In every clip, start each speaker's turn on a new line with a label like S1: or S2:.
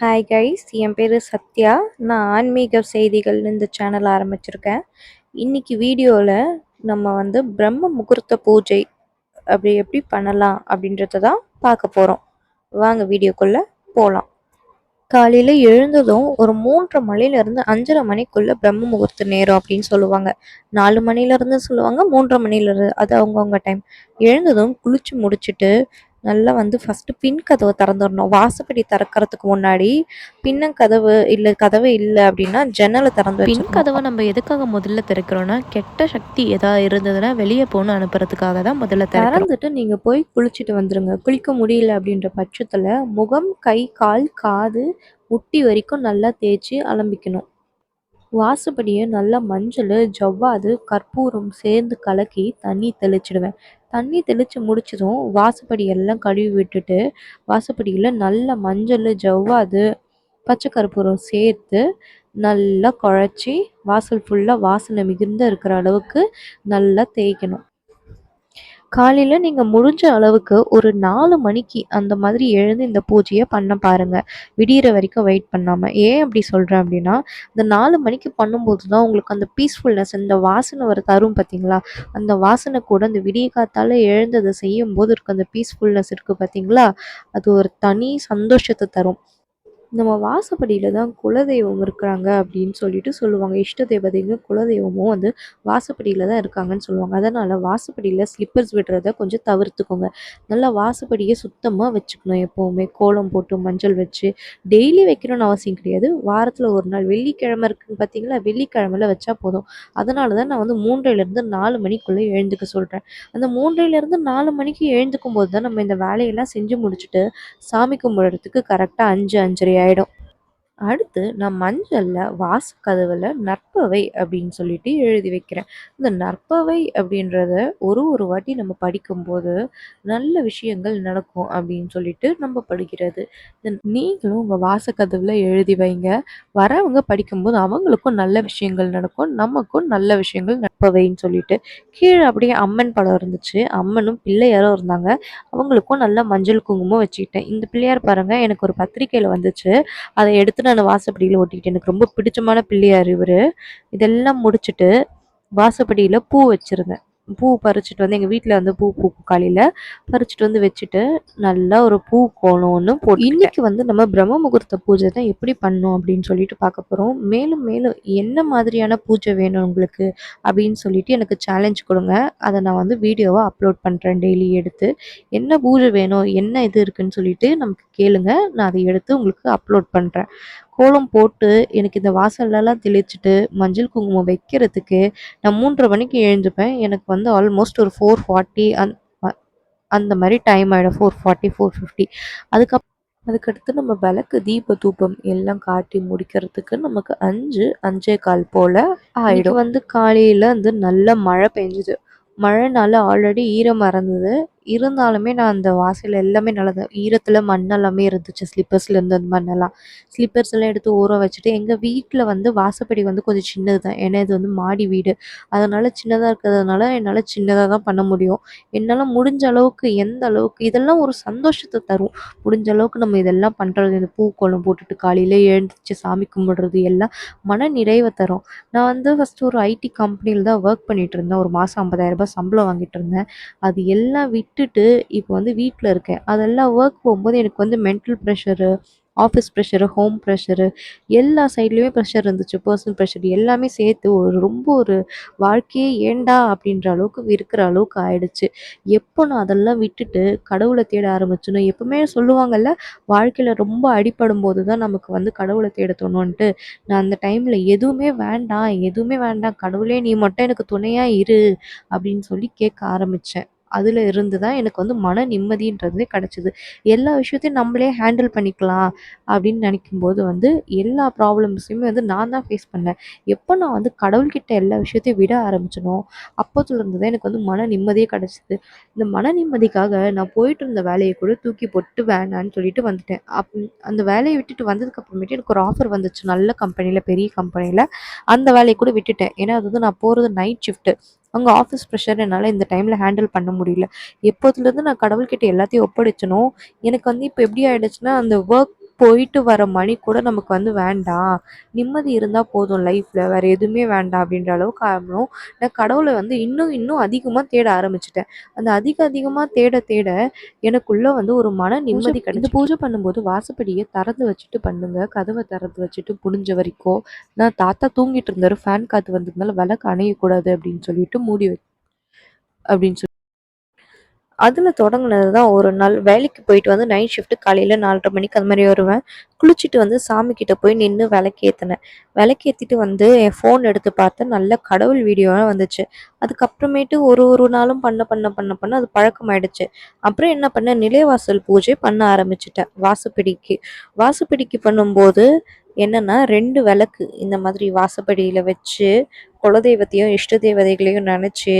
S1: Hi guys என் பேர் சத்யா. நான் ஆன்மீக செய்திகள்னு இந்த சேனல் ஆரம்பிச்சிருக்கேன். இன்னைக்கு வீடியோவில் நம்ம வந்து பிரம்ம முகூர்த்த பூஜை அப்படி எப்படி பண்ணலாம் அப்படின்றத தான் பார்க்க போகிறோம் வாங்க வீடியோக்குள்ளே போகலாம் காலையில் எழுந்ததும் ஒரு மூன்றரை மணிலேருந்து அஞ்சரை மணிக்குள்ளே பிரம்ம முகூர்த்த நேரம் அப்படின்னு சொல்லுவாங்க. நாலு மணிலேருந்து சொல்லுவாங்க மூன்றரை மணிலேருந்து அது அவங்கவுங்க டைம் எழுந்ததும் குளிச்சு முடிச்சுட்டு நல்லா வந்து ஃபஸ்ட்டு பின் கதவை திறந்துடணும். வாசப்படி திறக்கறதுக்கு முன்னாடி பின்ன கதவு இல்லை கதவு இல்லை அப்படின்னா ஜன்னலை திறந்து
S2: பின். கதவை நம்ம எதுக்காக முதல்ல திறக்கிறோம்னா கெட்ட சக்தி ஏதாவது இருந்ததுன்னா வெளியே போகணும் அனுப்புறதுக்காக தான் முதல்ல
S1: திறந்துட்டு நீங்க போய் குளிச்சுட்டு வந்துருங்க. குளிக்க முடியல அப்படின்ற பட்சத்துல முகம் கை கால் காது முட்டி வரைக்கும் நல்லா தேய்ச்சி அலம்பிக்கணும். வாசப்படியை நல்லா மஞ்சள் ஜவ்வாது கற்பூரம் சேர்ந்து கலக்கி தண்ணி தெளிச்சிடுவேன். தண்ணி தெளித்து முடிச்சதும் வாசப்படியெல்லாம் கழுவி விட்டுட்டு வாசப்படியில் நல்ல மஞ்சள் ஜவ்வாது பச்சை கற்பூரம் சேர்த்து நல்லா குழச்சி வாசல் ஃபுல்லாக வாசனை மிகுந்த இருக்கிற அளவுக்கு நல்லா தேய்க்கணும். காலையில் நீங்கள் முடிஞ்ச அளவுக்கு ஒரு நாலு மணிக்கு அந்த மாதிரி எழுந்து இந்த பூஜையை பண்ண பாருங்கள் விடிகிற வரைக்கும் வெயிட் பண்ணாமல் ஏன் அப்படி சொல்கிறேன் அப்படின்னா இந்த நாலு மணிக்கு பண்ணும்போது தான் உங்களுக்கு அந்த பீஸ்ஃபுல்னஸ் இந்த வாசனை வர தரும் பார்த்தீங்களா அந்த வாசனை கூட அந்த விடிய காத்தால் எழுந்ததை செய்யும் போது இருக்க அந்த பீஸ்ஃபுல்னஸ் இருக்குது பார்த்தீங்களா அது ஒரு தனி சந்தோஷத்தை தரும். நம்ம வாசப்படியில் தான் குலதெய்வம் இருக்கிறாங்க அப்படின்னு சொல்லிட்டு சொல்லுவாங்க. இஷ்ட தேவதைங்க குலதெய்வமும் வந்து வாசப்படியில் தான் இருக்காங்கன்னு சொல்லுவாங்க. அதனால் வாசப்படியில் ஸ்லிப்பர்ஸ் விடுறத கொஞ்சம் தவிர்த்துக்கோங்க. நல்லா வாசப்படியை சுத்தமாக வச்சுக்கணும் எப்போவுமே. கோலம் போட்டு மஞ்சள் வச்சு. டெய்லி வைக்கணும்னு அவசியம் கிடையாது. வாரத்தில் ஒரு நாள். வெள்ளிக்கிழமை இருக்குன்னு பார்த்தீங்களா? வெள்ளிக்கிழமையில் வச்சா போதும். அதனால தான் நான் வந்து மூன்றையிலேருந்து நாலு மணிக்குள்ளே எழுந்துக்க சொல்கிறேன் அந்த மூன்றையிலேருந்து நாலு மணிக்கு எழுந்துக்கும் போது தான் நம்ம இந்த வேலையெல்லாம் செஞ்சு முடிச்சுட்டு சாமி கும்பிட்றதுக்கு கரெக்டாக அஞ்சு அஞ்சரை ஆகிடும் அடுத்து நான் மஞ்சளில் வாசக்கதவில் நற்பவை அப்படின்னு சொல்லிட்டு எழுதி வைக்கிறேன். இந்த நற்பவை அப்படின்றத ஒரு ஒரு வாட்டி நம்ம படிக்கும்போது நல்ல விஷயங்கள் நடக்கும் அப்படின்னு சொல்லிட்டு நம்ம படிக்கிறது. நீங்களும் உங்கள் வாசக்கதவில் எழுதி வைங்க. வரவங்க படிக்கும்போது அவங்களுக்கும் நல்ல விஷயங்கள் நடக்கும். நமக்கும் நல்ல விஷயங்கள் நற்பவைன்னு சொல்லிட்டு கீழே அப்படியே அம்மன் படம் இருந்துச்சு. அம்மனும் பிள்ளையாரும் இருந்தாங்க. அவங்களுக்கும் நல்லா மஞ்சள் குங்குமம் வச்சுக்கிட்டேன். இந்த பிள்ளையார் பாருங்கள் எனக்கு ஒரு பத்திரிக்கையில் வந்துச்சு. அதை எடுத்து நான் வாசப்படியில் ஒட்டிக்கிட்டேன் எனக்கு ரொம்ப பிடிச்சமான பிள்ளையார் இவர். இதெல்லாம் முடிச்சுட்டு வாசப்படியில் பூ வச்சுருந்தேன். பூ பறிச்சுட்டு வந்து எங்கள் வீட்டில் வந்து பூ பூக்கும் காலையில் பறிச்சுட்டு வந்து வச்சுட்டு நல்லா ஒரு பூ கோலம் ஒன்று போ இன்னைக்கு வந்து நம்ம பிரம்ம முகூர்த்த பூஜை தான் எப்படி பண்ணோம் அப்படின்னு சொல்லிட்டு பார்க்க போகிறோம் மேலும் மேலும் என்ன மாதிரியான பூஜை வேணும் உங்களுக்கு அப்படின்னு சொல்லிட்டு எனக்கு சேலஞ்ச் கொடுங்க. அதை நான் வந்து வீடியோவாக அப்லோட் பண்ணுறேன் டெய்லி எடுத்து. என்ன பூஜை வேணும் என்ன இது இருக்குன்னு சொல்லிட்டு நமக்கு கேளுங்க. நான் அதை எடுத்து உங்களுக்கு அப்லோட் பண்ணுறேன் கோலம் போட்டு எனக்கு இந்த வாசல்லலாம் தெளிச்சுட்டு மஞ்சள் குங்குமம் வைக்கிறதுக்கு நான் மூன்றரை மணிக்கு எழுந்துப்பேன். எனக்கு வந்து ஆல்மோஸ்ட் ஒரு ஃபோர் ஃபார்ட்டி அந் அந்த மாதிரி டைம் ஆகிடும் ஃபோர் ஃபார்ட்டி ஃபோர் ஃபிஃப்டி அதுக்கப் அதுக்கடுத்து நம்ம விளக்கு தீப தூபம் எல்லாம் காட்டி முடிக்கிறதுக்கு நமக்கு அஞ்சு அஞ்சே கால் போல் ஆகிடும் வந்து காலையில் வந்து நல்ல மழை பெஞ்சுது. மழைனால ஆல்ரெடி ஈரமாக இருந்தது இருந்தாலுமே நான் அந்த வாசல் எல்லாமே நல்லது. ஈரத்தில் மண்ணெல்லாமே இருந்துச்சு ஸ்லிப்பர்ஸ்லேருந்து அந்த மண்ணெல்லாம் ஸ்லிப்பர்ஸ் எல்லாம் எடுத்து ஊற வச்சுட்டு எங்கள் வீட்டில் வந்து வாசப்படி வந்து கொஞ்சம் சின்னது தான் ஏன்னா இது வந்து மாடி வீடு. அதனால் சின்னதாக இருக்கிறதுனால என்னால் சின்னதாக தான் பண்ண முடியும். என்னால் முடிஞ்ச அளவுக்கு எந்த அளவுக்கு இதெல்லாம் ஒரு சந்தோஷத்தை தரும். முடிஞ்ச அளவுக்கு நம்ம இதெல்லாம் பண்ணுறது இந்த பூக்கோளம் போட்டுட்டு காலையில் எழுந்திரிச்சு சாமி கும்பிடுறது எல்லாம் மன நிறைவை தரும். நான் வந்து ஃபஸ்ட்டு ஒரு ஐடி கம்பெனியில் தான் ஒர்க் பண்ணிகிட்டு இருந்தேன். ஒரு மாதம் ஐம்பதாயிரரூபா சம்பளம் வாங்கிட்டு இருந்தேன். அது எல்லாம் விட்டுட்டு இப்போ வந்து வீட்டில் இருக்கேன். அதெல்லாம் ஒர்க் போகும்போது எனக்கு வந்து mental pressure office pressure home pressure எல்லா சைட்லேயுமே ப்ரெஷர் இருந்துச்சு. பர்சனல் ப்ரெஷர் எல்லாமே சேர்த்து ஒரு ரொம்ப ஒரு வாழ்க்கையே ஏண்டா அப்படின்ற அளவுக்கு இருக்கிற அளவுக்கு ஆயிடுச்சு. எப்போ நான் அதெல்லாம் விட்டுட்டு கடவுளை தேட ஆரம்பிச்சுனோ எப்பவுமே சொல்லுவாங்கல்ல வாழ்க்கையில் ரொம்ப அடிப்படும் போது தான் நமக்கு வந்து கடவுளை தேட தோணுன்ட்டு நான் அந்த டைமில் எதுவுமே வேண்டாம் எதுவுமே வேண்டாம் கடவுளே நீ மட்டும் எனக்கு துணையாக இரு அப்படின்னு சொல்லி கேட்க ஆரம்பித்தேன் அதில் இருந்து தான் எனக்கு வந்து மன நிம்மதின்றதே கிடச்சிது. எல்லா விஷயத்தையும் நம்மளே ஹேண்டில் பண்ணிக்கலாம் அப்படின்னு நினைக்கும்போது வந்து எல்லா ப்ராப்ளம்ஸையுமே வந்து நான் தான் ஃபேஸ் பண்ணேன். எப்போ நான் வந்து கடவுள்கிட்ட எல்லா விஷயத்தையும் விட ஆரம்பிச்சனோ அப்போத்துலேருந்து தான் எனக்கு வந்து மன நிம்மதியே கிடச்சிது. இந்த மன நிம்மதிக்காக நான் போயிட்டு இருந்த வேலையை கூட தூக்கி போட்டு வேணான்னு சொல்லிட்டு வந்துட்டேன். அப் அந்த வேலையை விட்டுட்டு வந்ததுக்கு அப்புறமேட்டு எனக்கு ஒரு ஆஃபர் வந்துச்சு. நல்ல கம்பெனியில் பெரிய கம்பெனியில் அந்த வேலையை கூட விட்டுட்டேன். ஏன்னா அது வந்து நான் போகிறது நைட் ஷிஃப்ட்டு அங்கே ஆஃபீஸ் ப்ரெஷர் என்னால் இந்த டைமில் ஹேண்டில் பண்ண முடியல. எப்போதுலேருந்து நான் கடவுள்கிட்ட எல்லாத்தையும் ஒப்படைச்சனோ எனக்கு வந்து இப்போ எப்படி ஆகிடுச்சுன்னா அந்த ஒர்க் போயிட்டு வர மணி கூட நமக்கு வந்து வேண்டாம் நிம்மதி இருந்தால் போதும் லைஃப்பில் வேறு எதுவுமே வேண்டாம் அப்படின்ற அளவுக்கு ஆகணும் நான் கடவுளை வந்து இன்னும் இன்னும் அதிகமாக தேட ஆரம்பிச்சிட்டேன். அந்த அதிக அதிகமாக தேட தேட எனக்குள்ளே வந்து ஒரு மன நிம்மதி கிடைச்சு பூஜை பண்ணும்போது வாசப்படியை திறந்து வச்சுட்டு பண்ணுங்க. கதவை திறந்து வச்சுட்டு முடிஞ்ச வரைக்கும். நான் தாத்தா தூங்கிட்டு இருந்தாரு. ஃபேன் காற்று வந்ததுனால விளக்கு அணையக்கூடாது அப்படின்னு சொல்லிட்டு மூடி வை அப்படின்னு சொல்லி அதில் தொடங்கினது தான் ஒரு நாள் வேலைக்கு போயிட்டு வந்து நைட் ஷிஃப்ட் காலையில் நாலரை மணிக்கு அந்த மாதிரி வருவேன். குளிச்சுட்டு வந்து சாமி கிட்ட போய் நின்று விளக்கேற்றினேன் விளக்கேற்றிட்டு வந்து என் ஃபோன் எடுத்து பார்த்தேன் நல்ல கடவுள் வீடியோவாக வந்துச்சு. அதுக்கப்புறமேட்டு ஒரு ஒரு நாளும் பண்ண பண்ண பண்ண பண்ண அது பழக்கமாயிடுச்சு. அப்புறம் என்ன பண்ணேன்? நிலைவாசல் பூஜை பண்ண ஆரம்பிச்சிட்டேன். வாசப்படிக்கு. வாசப்படிக்கு பண்ணும்போது என்னன்னா ரெண்டு விளக்கு இந்த மாதிரி வாசப்படியில் வச்சு குலதெய்வத்தையும் இஷ்ட தேவதைகளையும் நினச்சி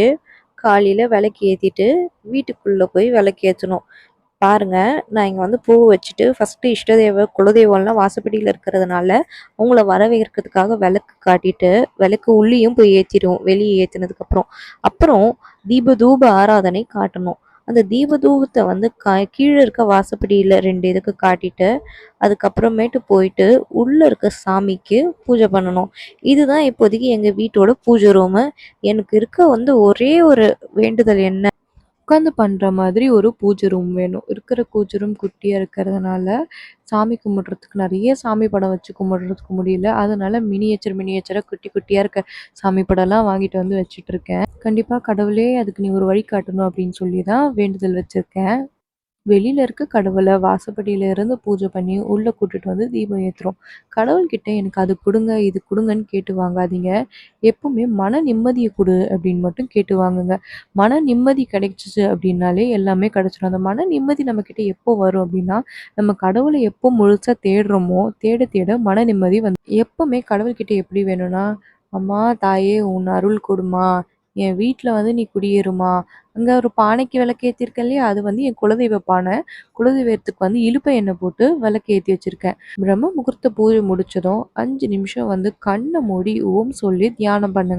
S1: காலையில் விளக்கு ஏற்றிட்டு வீட்டுக்குள்ளே போய் விளக்கு ஏற்றணும் பாருங்கள் நான் இங்கே வந்து பூ வச்சுட்டு ஃபஸ்ட்டு இஷ்டதேவ குலதெய்வம்லாம் வாசப்படியில் இருக்கிறதுனால அவங்கள வரவேற்கிறதுக்காக விளக்கு காட்டிட்டு விளக்கு உள்ளேயும் போய் ஏற்றிடுவோம் வெளியே ஏற்றினதுக்கப்புறம் அப்புறம் தீப தூப ஆராதனை காட்டணும். அந்த தீபதூகத்தை வந்து கா கீழே இருக்க வாசப்படியில் ரெண்டு இதுக்கு காட்டிட்டு அதுக்கப்புறமேட்டு போயிட்டு உள்ளே இருக்க சாமிக்கு பூஜை பண்ணணும். இதுதான் இப்போதைக்கு எங்கள் வீட்டோட பூஜை ரூமு. எனக்கு இருக்க வந்து ஒரே ஒரு வேண்டுதல் என்ன உட்காந்து பண்ணுற மாதிரி ஒரு பூஜை ரூம் வேணும். இருக்கிற பூஜை ரூம் குட்டியாக இருக்கிறதுனால சாமி கும்பிட்றதுக்கு நிறைய சாமி படம் வச்சு கும்பிட்றதுக்கு முடியல. அதனால மினியேச்சர் மினியேச்சராக குட்டி குட்டியாக இருக்க சாமி படம்லாம் வாங்கிட்டு வந்து வச்சுட்டு இருக்கேன். கண்டிப்பாக கடவுளே அதுக்கு நீ ஒரு வழி காட்டணும் அப்படின்னு சொல்லி தான் வேண்டுதல் வச்சுருக்கேன். வெளியில இருக்க கடவுளை வாசப்படியில இருந்து பூஜை பண்ணி உள்ள கூட்டிட்டு வந்து தீபம் ஏற்றுறோம் கடவுள்கிட்ட எனக்கு அது கொடுங்க இது கொடுங்கன்னு கேட்டு வாங்காதீங்க. எப்பவுமே மன நிம்மதியை கொடு அப்படின்னு மட்டும் கேட்டு வாங்குங்க. மன நிம்மதி கிடைச்சிச்சு அப்படின்னாலே எல்லாமே கிடைச்சிடும். அந்த மன நிம்மதி நம்மக்கிட்ட எப்போ வரும் அப்படின்னா, நம்ம கடவுளை எப்போ முழுசா தேடுறோமோ, தேட தேட மன நிம்மதி வந்து எப்பவுமே கடவுள்கிட்ட எப்படி வேணும்னா, "அம்மா, தாயே உன் அருள் கொடுமா என் வீட்ல வந்து நீ குடியேறுமா." அங்க ஒரு பானைக்கு விளக்கு இல்லையா? அது வந்து என் குலதெய்வ பானை. குலதெய்வத்துக்கு வந்து இலுப்பை எண்ணெய் போட்டு விளக்கு ஏத்தி வச்சிருக்கேன். பிரம்ம முகூர்த்த பூஜை முடிச்சதும் 5 நிமிஷம் வந்து கண்ண மூடி ஓம் சொல்லி தியானம் பண்ணுங்க.